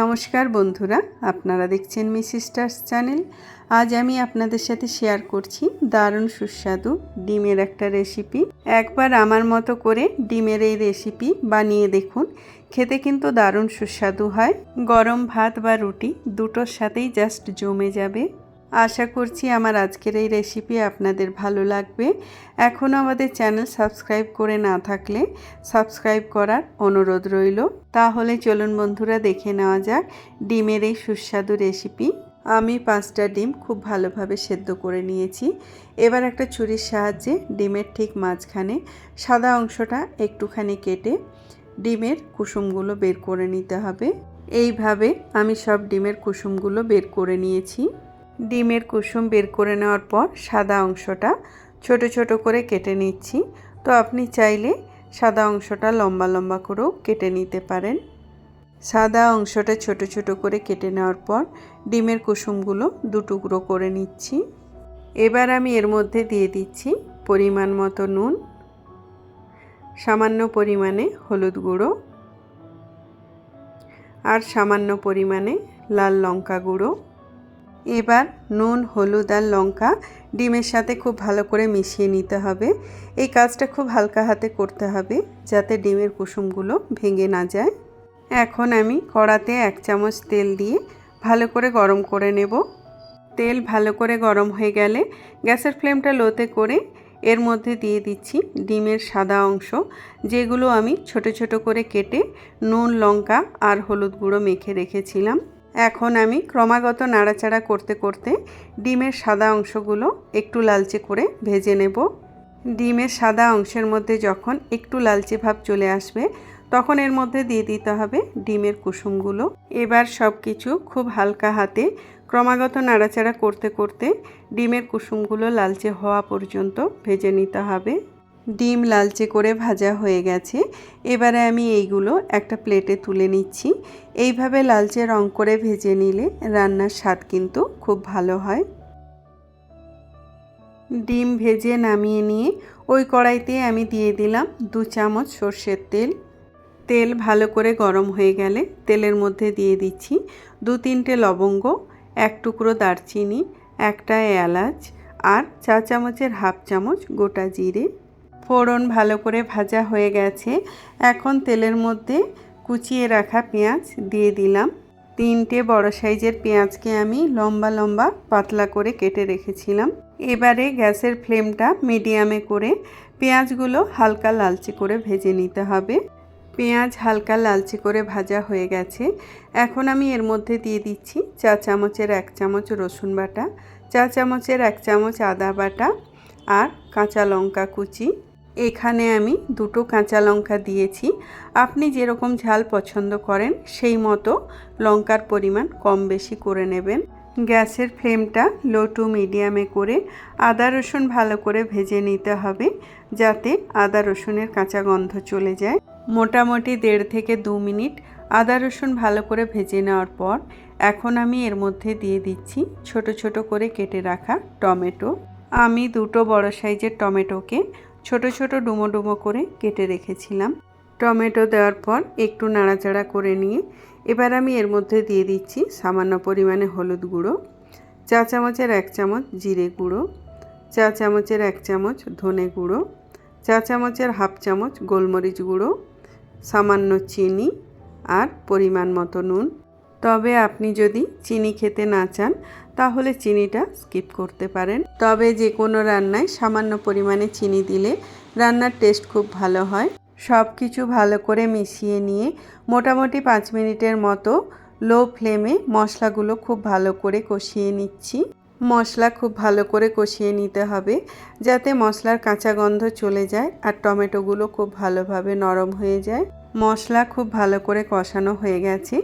নমস্কার বন্ধুরা, আপনারা দেখছেন মি সিস্টার্স চ্যানেল। আজ আমি আপনাদের সাথে শেয়ার করছি দারুণ সুস্বাদু ডিমের একটা রেসিপি। একবার আমার মতো করে ডিমের এই রেসিপি বানিয়ে দেখুন, খেতে কিন্তু দারুণ সুস্বাদু হয়। গরম ভাত বা রুটি দুটোর সাথেই জাস্ট জমে যাবে। আশা করছি আমার আজকের এই রেসিপি আপনাদের ভালো লাগবে। এখনও আমাদের চ্যানেল সাবস্ক্রাইব করে না থাকলে সাবস্ক্রাইব করার অনুরোধ রইল। তাহলে চলুন বন্ধুরা দেখে নেওয়া যাক ডিমের এই সুস্বাদু রেসিপি আমি পাঁচটা ডিম খুব ভালোভাবে সেদ্ধ করে নিয়েছি। এবার একটা ছুরির সাহায্যে ডিমের ঠিক মাঝখানে সাদা অংশটা একটুখানি কেটে ডিমের কুসুমগুলো বের করে নিতে হবে। এইভাবে আমি সব ডিমের কুসুমগুলো বের করে নিয়েছি। ডিমের কুসুম বের করে নেওয়ার পর সাদা অংশটা ছোট ছোট করে কেটে নিচ্ছি। তো আপনি চাইলে সাদা অংশটা লম্বা লম্বা করেও কেটে নিতে পারেন। সাদা অংশটা ছোট ছোট করে কেটে নেওয়ার পর ডিমের কুসুমগুলো দু টুকরো করে নিচ্ছি। এবার আমি এর মধ্যে দিয়ে দিচ্ছি পরিমাণ মতো নুন, সামান্য পরিমাণে হলুদ গুঁড়ো আর সামান্য পরিমাণে লাল লঙ্কা গুঁড়ো। এবার নুন, হলুদ আর লঙ্কা ডিমের সাথে খুব ভালো করে মিশিয়ে নিতে হবে। এই কাজটা খুব হালকা হাতে করতে হবে যাতে ডিমের কুসুমগুলো ভেঙে না যায়। এখন আমি কড়াতে এক চামচ তেল দিয়ে ভালো করে গরম করে নেব। তেল ভালো করে গরম হয়ে গেলে গ্যাসের ফ্লেমটা লোতে করে এর মধ্যে দিয়ে দিচ্ছি ডিমের সাদা অংশ, যেগুলো আমি ছোট ছোট করে কেটে নুন, লঙ্কা আর হলুদ গুঁড়ো মেখে রেখেছিলাম। এখন আমি ক্রমাগত নাড়াচাড়া করতে করতে ডিমের সাদা অংশগুলো একটু লালচে করে ভেজে নেব। ডিমের সাদা অংশের মধ্যে যখন একটু লালচে ভাব চলে আসবে, তখন এর মধ্যে দিয়ে দিতে হবে ডিমের কুসুমগুলো। এবার সব কিছু খুব হালকা হাতে ক্রমাগত নাড়াচাড়া করতে করতে ডিমের কুসুমগুলো লালচে হওয়া পর্যন্ত ভেজে নিতে হবে। ডিম লালচে করে ভাজা হয়ে গেছে। এবারে আমি এইগুলো একটা প্লেটে তুলে নিচ্ছি। এইভাবে লালচে রং করে ভেজে নিলে রান্নার স্বাদ কিন্তু খুব ভালো হয়। ডিম ভেজে নামিয়ে নিয়ে ওই কড়াইতে আমি দিয়ে দিলাম দু চামচ সর্ষের তেল। তেল ভালো করে গরম হয়ে গেলে তেলের মধ্যে দিয়ে দিচ্ছি দু তিনটে লবঙ্গ, এক টুকরো দারচিনি, একটা এলাচ আর চা চামচের হাফ চামচ গোটা জিরে। ফোড়ন ভালো করে ভাজা হয়ে গেছে। এখন তেলের মধ্যে কুচিয়ে রাখা পেঁয়াজ দিয়ে দিলাম। তিনটে বড় সাইজের পেঁয়াজকে আমি লম্বা লম্বা পাতলা করে কেটে রেখেছিলাম। এবারে গ্যাসের ফ্লেমটা মিডিয়ামে করে পেঁয়াজগুলো হালকা লালচে করে ভেজে নিতে হবে। পেঁয়াজ হালকা লালচে করে ভাজা হয়ে গেছে। এখন আমি এর মধ্যে দিয়ে দিচ্ছি চা চামচের এক চামচ রসুন বাটা, চা চামচের এক চামচ আদা বাটা আর কাঁচা লঙ্কা কুচি। এখানে আমি দুটো কাঁচা লঙ্কা দিয়েছি। আপনি যেরকম ঝাল পছন্দ করেন, সেই মতো লঙ্কার পরিমাণ কম বেশি করে নেবেন। গ্যাসের ফ্লেমটা লো টু মিডিয়ামে করে আদা রসুন ভালো করে ভেজে নিতে হবে, যাতে আদা রসুনের কাঁচা গন্ধ চলে যায়। মোটামুটি দেড় থেকে দু মিনিট আদা রসুন ভালো করে ভেজে নেওয়ার পর এখন আমি এর মধ্যে দিয়ে দিচ্ছি ছোট ছোট করে কেটে রাখা টমেটো। আমি দুটো বড় সাইজের টমেটোকে ছোট ছোট ডুমো ডুমো করে কেটে রেখেছিলাম। টমেটো দেওয়ার পর একটু নাড়াচাড়া করে নিয়ে এবার আমি এর মধ্যে দিয়ে দিচ্ছি সামান্য পরিমাণে হলুদ গুঁড়ো, চা চামচের এক চামচ জিরে গুঁড়ো, চা চামচের এক চামচ ধনে গুঁড়ো, চা চামচের হাফ চামচ গোলমরিচ গুঁড়ো, সামান্য চিনি আর পরিমাণ মতো নুন। তবে আপনি যদি চিনি খেতে না চান, তাহলে চিনিটা স্কিপ করতে পারেন। তবে যে কোনো রান্নায় সামান্য পরিমাণে চিনি দিলে রান্নার টেস্ট খুব ভালো হয়। সব কিছু ভালো করে মিশিয়ে নিয়ে মোটামুটি পাঁচ মিনিটের মতো লো ফ্লেমে মশলাগুলো খুব ভালো করে কষিয়ে নিচ্ছি। মশলা খুব ভালো করে কষিয়ে নিতে হবে যাতে মশলার কাঁচা গন্ধ চলে যায় আর টমেটোগুলো খুব ভালোভাবে নরম হয়ে যায়। মশলা খুব ভালো করে কষানো হয়ে গেছে।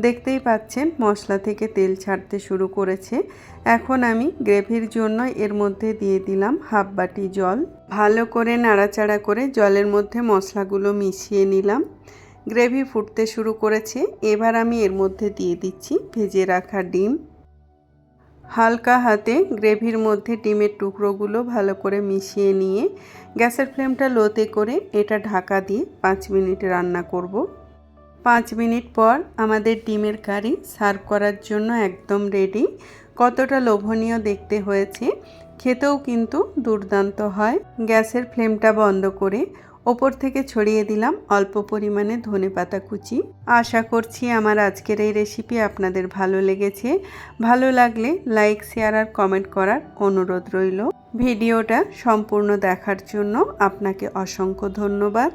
দেখতেই পাচ্ছেন মশলা থেকে তেল ছাড়তে শুরু করেছে। এখন আমি গ্রেভির জন্য এর মধ্যে দিয়ে দিলাম হাফ বাটি জল। ভালো করে নাড়াচাড়া করে জলের মধ্যে মশলাগুলো মিশিয়ে নিলাম। গ্রেভি ফুটতে শুরু করেছে। এবার আমি এর মধ্যে দিয়ে দিচ্ছি ভেজে রাখা ডিম। হালকা হাতে গ্রেভির মধ্যে ডিমের টুকরোগুলো ভালো করে মিশিয়ে নিয়ে গ্যাসের ফ্লেমটা লোতে করে এটা ঢাকা দিয়ে পাঁচ মিনিট রান্না করব। পাঁচ মিনিট পর আমাদের ডিমের কারি সার্ভ করার জন্য একদম রেডি। কতটা লোভনীয় দেখতে হয়েছে, খেতেও কিন্তু দুর্দান্ত হয়। গ্যাসের ফ্লেমটা বন্ধ করে ওপর থেকে ছড়িয়ে দিলাম অল্প পরিমাণে ধনে পাতা কুচি। আশা করছি আমার আজকের এই রেসিপি আপনাদের ভালো লেগেছে। ভালো লাগলে লাইক, শেয়ার আর কমেন্ট করার অনুরোধ রইল। ভিডিওটা সম্পূর্ণ দেখার জন্য আপনাকে অসংখ্য ধন্যবাদ।